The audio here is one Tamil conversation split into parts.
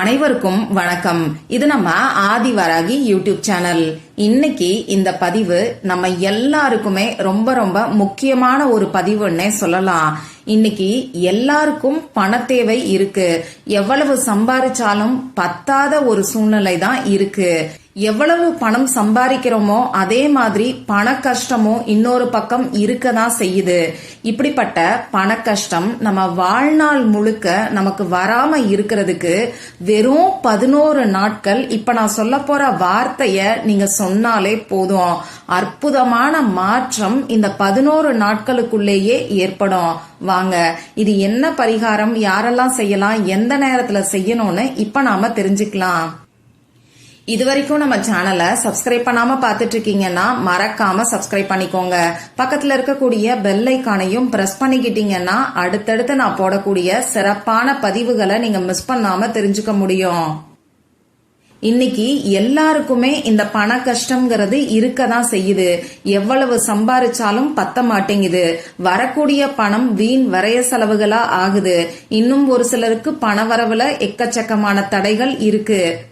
அனைவருக்கும் வணக்கம். இது நம்ம ஆதிவராகி யூடியூப் சேனல். இன்னைக்கு இந்த பதிவு நம்ம எல்லாருக்குமே ரொம்ப ரொம்ப முக்கியமான ஒரு பதிவுன்னே சொல்லலாம். இன்னைக்கு எல்லாருக்கும் பண தேவை இருக்கு. எவ்வளவு சம்பாரிச்சாலும் பத்தாத ஒரு சூழ்நிலை தான் இருக்கு. எவ்வளவு பணம் சம்பாதிக்கிறோமோ அதே மாதிரி பண கஷ்டமும் இன்னொரு பக்கம் இருக்க தான் செய்யுது. இப்படிப்பட்ட பண கஷ்டம் நம்ம வாழ்நாள் முழுக்க நமக்கு வராம இருக்கிறதுக்கு வெறும் பதினோரு நாட்கள். இப்ப நான் சொல்ல போற வார்த்தைய நீங்க சொன்னாலே போதும். அற்புதமான மாற்றம் இந்த பதினோரு நாட்களுக்குள்ளேயே ஏற்படும். வாங்க இது என்ன பரிகாரம்? யாரெல்லாம் செய்யலாம்? எந்த நேரத்துல செய்யணும்னு இப்ப நாம தெரிஞ்சுக்கலாம். இது வரைக்கும் நம்ம சேனலை சப்ஸ்கிரைப் பண்ணாம பார்த்துட்டு இருக்கீங்கன்னா மறக்காம சப்ஸ்கிரைப் பண்ணிக்கோங்க. பக்கத்துல இருக்கக்கூடிய பெல் ஐக்கானையும் பிரஸ் பண்ணிக்கிட்டீங்கன்னா அடுத்தடுத்து நான் போடக்கூடிய சிறப்பான பதிவுகளை நீங்க மிஸ் பண்ணாம தெரிஞ்சுக்க முடியும். இன்னைக்கு எல்லாருக்குமே இந்த பண கஷ்டம்ங்கிறது இருக்க தான் செய்யுது. எவ்வளவு சம்பாரிச்சாலும் பத்த மாட்டேங்குது. வரக்கூடிய பணம் வீண் வரைய செலவுகளா ஆகுது. இன்னும் ஒரு சிலருக்கு பண வரவுல எக்கச்சக்கமான தடைகள் இருக்கு.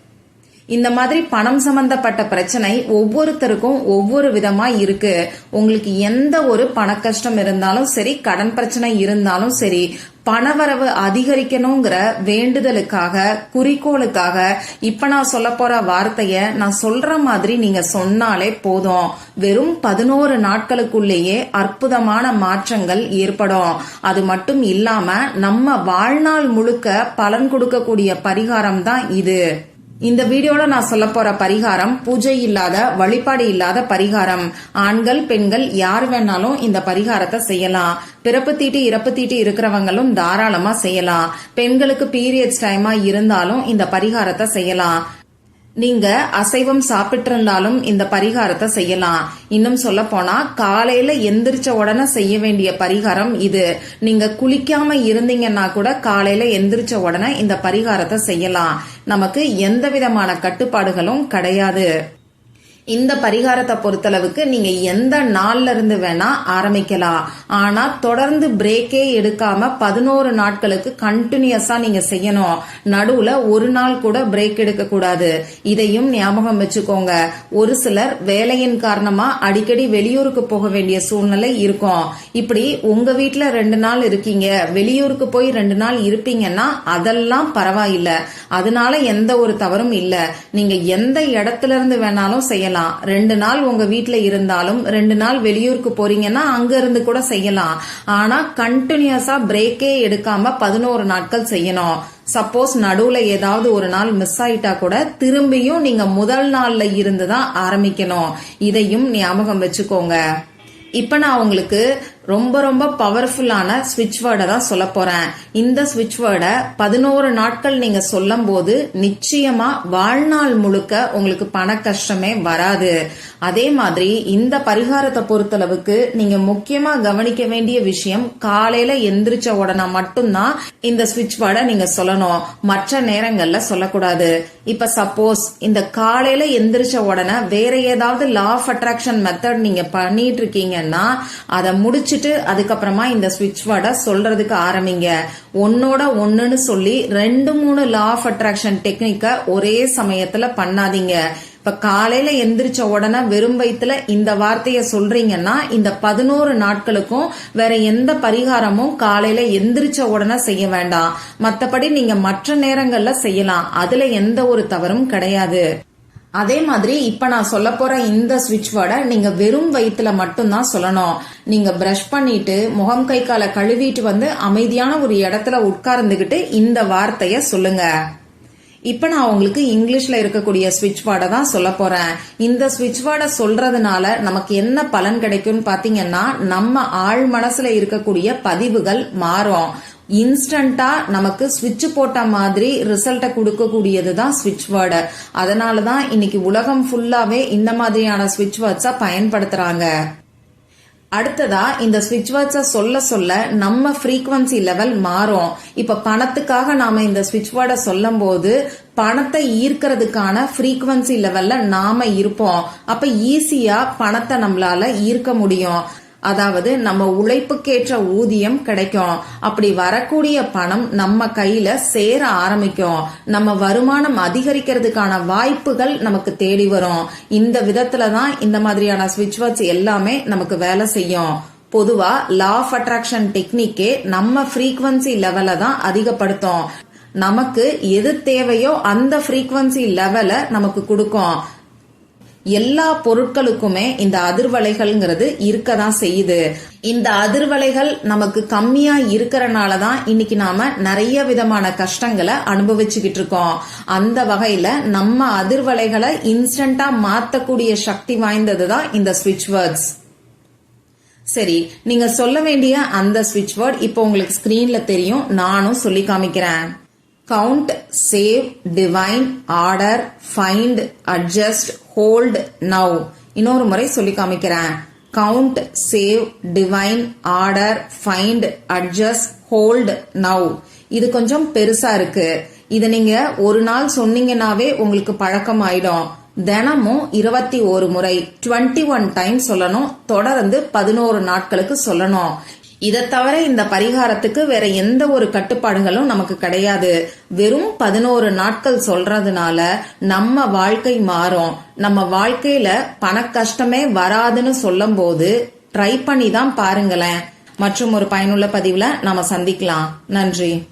இந்த மாதிரி பணம் சம்பந்தப்பட்ட பிரச்சனை ஒவ்வொருத்தருக்கும் ஒவ்வொரு விதமா இருக்கு. உங்களுக்கு எந்த ஒரு பண கஷ்டம் இருந்தாலும் சரி கடன் பிரச்சனை இருந்தாலும் சரி பணவரவு அதிகரிக்கணுங்கிற வேண்டுதலுக்காக குறிக்கோளுக்காக இப்ப நான் சொல்ல போற வார்த்தைய நான் சொல்ற மாதிரி நீங்க சொன்னாலே போதும். வெறும் பதினோரு நாட்களுக்குள்ளேயே அற்புதமான மாற்றங்கள் ஏற்படும். அது மட்டும் இல்லாம நம்ம வாழ்நாள் முழுக்க பலன் கொடுக்கக்கூடிய பரிகாரம் தான் இது. இந்த வீடியோல நான் சொல்ல போற பரிகாரம் பூஜை இல்லாத வழிபாடு இல்லாத பரிகாரம். ஆண்கள் பெண்கள் யார் வேணாலும் இந்த பரிகாரத்தை செய்யலாம். பிறப்பு தீட்டு இறப்பு தீட்டு இருக்கிறவங்களும் தாராளமா செய்யலாம். பெண்களுக்கு பீரியட்ஸ் டைமா இருந்தாலும் இந்த பரிகாரத்தை செய்யலாம். நீங்க அசைவம் சாப்பிட்டு இருந்தாலும் இந்த பரிகாரத்தை செய்யலாம். இன்னும் சொல்ல போனா காலையில எந்திரிச்ச உடனே செய்ய வேண்டிய பரிகாரம் இது. நீங்க குளிக்காம இருந்தீங்கன்னா கூட காலையில எந்திரிச்ச உடனே இந்த பரிகாரத்தை செய்யலாம். நமக்கு எந்த விதமான கட்டுப்பாடுகளும் கிடையாது. இந்த பரிகாரத்தை பொறுத்தளவுக்கு நீங்க எந்த நாள்ல இருந்து வேணா ஆரம்பிக்கலாம். ஆனா தொடர்ந்து பிரேக்கே எடுக்காம பதினோரு நாட்களுக்கு கண்டினியூஸா நீங்க செய்யணும். நடுவுல ஒரு நாள் கூட பிரேக் எடுக்க கூடாது. இதையும் ஞாபகம் வச்சுக்கோங்க. ஒரு சிலர் வேலையின் காரணமா அடிக்கடி வெளியூருக்கு போக வேண்டிய சூழ்நிலை இருக்கும். இப்படி உங்க வீட்டுல ரெண்டு நாள் இருக்கீங்க. வெளியூருக்கு போய் ரெண்டு நாள் இருப்பீங்கன்னா அதெல்லாம் பரவாயில்ல. அதனால எந்த ஒரு தவறும் இல்ல. நீங்க எந்த இடத்துல இருந்து வேணாலும் செய்யலாம். ரெண்டு நாள் உங்க வீட்டில் இருந்தாலும் ரெண்டு நாள் வெளியூருக்கு போறீங்கன்னா அங்க இருந்து கூட செய்யலாம். ஆனா கண்டினியூஸா பிரேக்கே எடுக்காம பதினோரு நாட்கள் செய்யணும். சப்போஸ் நடுவுல ஏதாவது ஒரு நாள் மிஸ் ஆயிட்டா கூட திரும்பியும் நீங்க முதல் நாள்ல இருந்து தான் ஆரம்பிக்கணும். இதையும் ஞாபகம் வச்சுக்கோங்க. இப்ப நான் உங்களுக்கு ரொம்ப ரொம்ப பவர்ஃபுல்லான ஸ்விட்ச் வேர்டை தான் சொல்ல போறேன். இந்த ஸ்விட்ச் வேர்டை பதினோரு நாட்கள் நீங்க சொல்லும் போது நிச்சயமா வாழ்நாள் முழுக்க உங்களுக்கு பண கஷ்டமே வராது. அதே மாதிரி இந்த பரிகாரத்தை பொறுத்தளவுக்கு நீங்க முக்கியமா கவனிக்க வேண்டிய விஷயம் காலையில எந்திரிச்ச உடனே மட்டும்தான் இந்த ஸ்விட்ச் வேர்டை நீங்க சொல்லணும். மற்ற நேரங்கள்ல சொல்லக்கூடாது. இப்ப சப்போஸ் இந்த காலையில எந்திரிச்ச உடனே வேற ஏதாவது லா ஆஃப் அட்ராக்ஷன் மெத்தட் நீங்க பண்ணிட்டு இருக்கீங்கன்னா அதை முடிச்சு முடிச்சுட்டு அதுக்கப்புறமா இந்த ஸ்விட்ச் வேர்டை சொல்றதுக்கு ஆரம்பிங்க. ஒன்னோட ஒன்னுன்னு சொல்லி ரெண்டு மூணு லா ஆஃப் அட்ராக்ஷன் டெக்னிக்க ஒரே சமயத்துல பண்ணாதீங்க. இப்ப காலையில எந்திரிச்ச உடனே வெறும் வயிற்றுல இந்த வார்த்தைய சொல்றீங்கன்னா இந்த பதினோரு நாட்களுக்கும் வேற எந்த பரிகாரமும் காலையில எந்திரிச்ச உடனே செய்ய வேண்டாம். மத்தபடி நீங்க மற்ற நேரங்கள்ல செய்யலாம். அதுல எந்த ஒரு தவறும் கிடையாது. அதே மாதிரி இப்ப நான் சொல்ல போற இந்த ஸ்விட்ச் வேர்டை நீங்க வெறும் வயிற்றுல மட்டும்தான் சொல்லணும். நீங்க பிரஷ் பண்ணிட்டு முகம் கை காலை கழுவிட்டு வந்து அமைதியான ஒரு இடத்துல உட்கார்ந்துகிட்டு இந்த வார்த்தைய சொல்லுங்க. இப்ப நான் உங்களுக்கு இங்கிலீஷ்ல இருக்கக்கூடிய ஸ்விட்ச் வேர்டை தான் சொல்ல போறேன். இந்த ஸ்விட்ச் வேர்டை சொல்றதுனால நமக்கு என்ன பலன் கிடைக்கும்னு பாத்தீங்கன்னா நம்ம ஆழ் மனசுல இருக்கக்கூடிய பதிவுகள் மாறும். இன்ஸ்டண்டா நமக்கு ஸ்விட்ச் போட்ட மாதிரி ரிசல்ட்டை கொடுக்கக்கூடியது தான் ஸ்விட்ச் வேர்டு. அதனால தான் இன்னைக்கு உலகம் ஃபுல்லாவே இந்த மாதிரியான ஸ்விட்ச் வேர்ட்ஸை பயன்படுத்துறாங்க. அடுத்ததா இந்த ஸ்விட்ச் வேர்ட்ஸை சொல்ல சொல்ல நம்ம ஃப்ரீக்வன்சி லெவல் மாறும். இப்ப பணத்துக்காக நாம இந்த ஸ்விட்ச் வேர்டை சொல்லும் போது பணத்தை ஈர்க்கிறதுக்கான ஃப்ரீக்வன்சி லெவல்ல நாம இருப்போம். அப்ப ஈஸியா பணத்தை நம்மளால ஈர்க்க முடியும். அதாவது நம்ம உழைப்புக்கேற்ற ஊதியம் கிடைக்கும். அப்படி வரக்கூடிய பணம் நம்ம கையில சேர ஆரம்பிக்கும். நம்ம வருமானம் அதிகரிக்கிறதுக்கான வாய்ப்புகள் நமக்கு தேடி வரும். இந்த விதத்துல தான் இந்த மாதிரியான ஸ்விட்ச் வாட்ச் எல்லாமே நமக்கு வேலை செய்யும். பொதுவா லா ஆஃப் அட்ராக்ஷன் டெக்னிக்கே நம்ம ஃப்ரீக்வன்சி லெவலை தான் அதிகப்படுத்தும். நமக்கு எது தேவையோ அந்த ஃப்ரீக்வன்சி லெவலை நமக்கு கொடுக்கும். எல்லா பொருட்களுக்குமே இந்த அதிர்வலைகள்ங்கிறது இருக்க தான் செய்யுது. இந்த அதிர்வலைகள் நமக்கு கம்மியா இருக்கிறனால தான் இன்னைக்கு நாம நிறைய விதமான கஷ்டங்களை அனுபவிச்சுக்கிட்டு இருக்கோம். அந்த வகையில நம்ம அதிர்வலைகளை இன்ஸ்டண்டா மாத்தக்கூடிய சக்தி வாய்ந்தது தான் இந்த ஸ்விட்ச் வேர்ட்ஸ் சரி நீங்க சொல்ல வேண்டிய அந்த ஸ்விட்ச் வேர்ட் இப்போ உங்களுக்கு ஸ்கிரீன்ல தெரியும். நானும் சொல்லி காமிக்கிறேன். Count save divine order find adjust hold now இன்னொரு முறை சொல்லி காமிக்கிறேன். Count save divine order find adjust hold now இது கொஞ்சம் பெருசா இருக்கு. இதை நீங்க ஒரு நாள் சொன்னீங்கன்னாவே உங்களுக்கு பழக்கம் ஆயிடும் தினமும் இருபத்தி ஒரு முறை 21 ஒன் டைம் சொல்லணும். தொடர்ந்து பதினோரு நாட்களுக்கு சொல்லணும். இதை தவிர இந்த பரிகாரத்துக்கு வேற எந்த ஒரு கட்டுப்பாடுகளும் நமக்கு கிடையாது. வெறும் பதினோரு நாட்கள் சொல்றதுனால நம்ம வாழ்க்கை மாறும். நம்ம வாழ்க்கையில பண கஷ்டமே வராதுன்னு சொல்லும் போது ட்ரை பண்ணி தான் பாருங்களேன். மற்றும் ஒரு பயனுள்ள பதிவுல நாம சந்திக்கலாம். நன்றி.